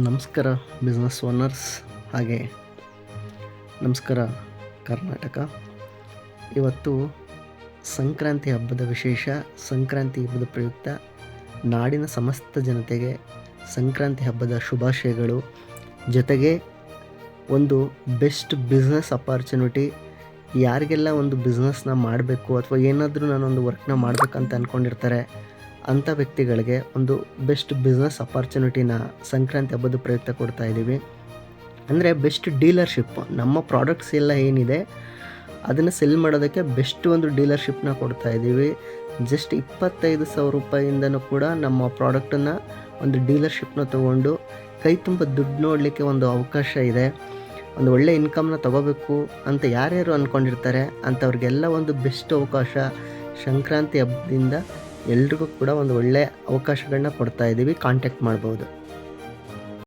ನಮಸ್ಕಾರ business owners ಹಾಗೆ ನಮಸ್ಕಾರ, ಕರ್ನಾಟಕ. ಇವತ್ತು ಸಂಕ್ರಾಂತಿ ಹಬ್ಬದ ವಿಶೇಷ, ಸಂಕ್ರಾಂತಿ ಹಬ್ಬದ ಪ್ರಯುಕ್ತ ನಾಡಿನ ಸಮಸ್ತ ಜನತೆಗೆ ಸಂಕ್ರಾಂತಿ ಹಬ್ಬದ ಶುಭಾಶಯಗಳು. ಜೊತೆಗೆ ಒಂದು ಬೆಸ್ಟ್ ಬಿಸ್ನೆಸ್ ಅಪಾರ್ಚುನಿಟಿ ಯಾರಿಗೆಲ್ಲ ಒಂದು ಬಿಸ್ನೆಸ್ನ ಮಾಡಬೇಕು ಅಥವಾ ಏನಾದರೂ ನಾನೊಂದು ವರ್ಕ್ನ ಮಾಡಬೇಕಂತ ಅಂದ್ಕೊಂಡಿರ್ತಾರೆ ಅಂಥ ವ್ಯಕ್ತಿಗಳಿಗೆ ಒಂದು ಬೆಸ್ಟ್ ಬಿಸ್ನೆಸ್ ಅಪಾರ್ಚುನಿಟಿನ ಸಂಕ್ರಾಂತಿ ಹಬ್ಬದ ಪ್ರಯುಕ್ತ ಕೊಡ್ತಾ ಇದ್ದೀವಿ. ಅಂದರೆ ಬೆಸ್ಟ್ ಡೀಲರ್ಶಿಪ್ ನಮ್ಮ ಪ್ರಾಡಕ್ಟ್ಸ್ ಎಲ್ಲ ಏನಿದೆ, ಅದನ್ನು ಸೆಲ್ ಮಾಡೋದಕ್ಕೆ ಬೆಸ್ಟ್ ಒಂದು ಡೀಲರ್ಶಿಪ್ನ ಕೊಡ್ತಾ ಇದ್ದೀವಿ. ಜಸ್ಟ್ ಇಪ್ಪತ್ತೈದು ಸಾವಿರ ರೂಪಾಯಿಂದನೂ ಕೂಡ ನಮ್ಮ ಪ್ರಾಡಕ್ಟನ್ನು ಒಂದು ಡೀಲರ್ಶಿಪ್ನ ತೊಗೊಂಡು ಕೈ ತುಂಬ ದುಡ್ಡು ನೋಡಲಿಕ್ಕೆ ಒಂದು ಅವಕಾಶ ಇದೆ. ಒಂದು ಒಳ್ಳೆ ಇನ್ಕಮ್ನ ತಗೋಬೇಕು ಅಂತ ಯಾರ್ಯಾರು ಅಂದ್ಕೊಂಡಿರ್ತಾರೆ ಅಂಥವ್ರಿಗೆಲ್ಲ ಒಂದು ಬೆಸ್ಟ್ ಅವಕಾಶ ಸಂಕ್ರಾಂತಿ ಹಬ್ಬದಿಂದ ಎಲ್ರಿಗೂ ಕೂಡ ಒಂದು ಒಳ್ಳೆಯ ಅವಕಾಶಗಳನ್ನ ಕೊಡ್ತಾ ಇದ್ದೀವಿ ಕಾಂಟ್ಯಾಕ್ಟ್ ಮಾಡ್ಬೋದು.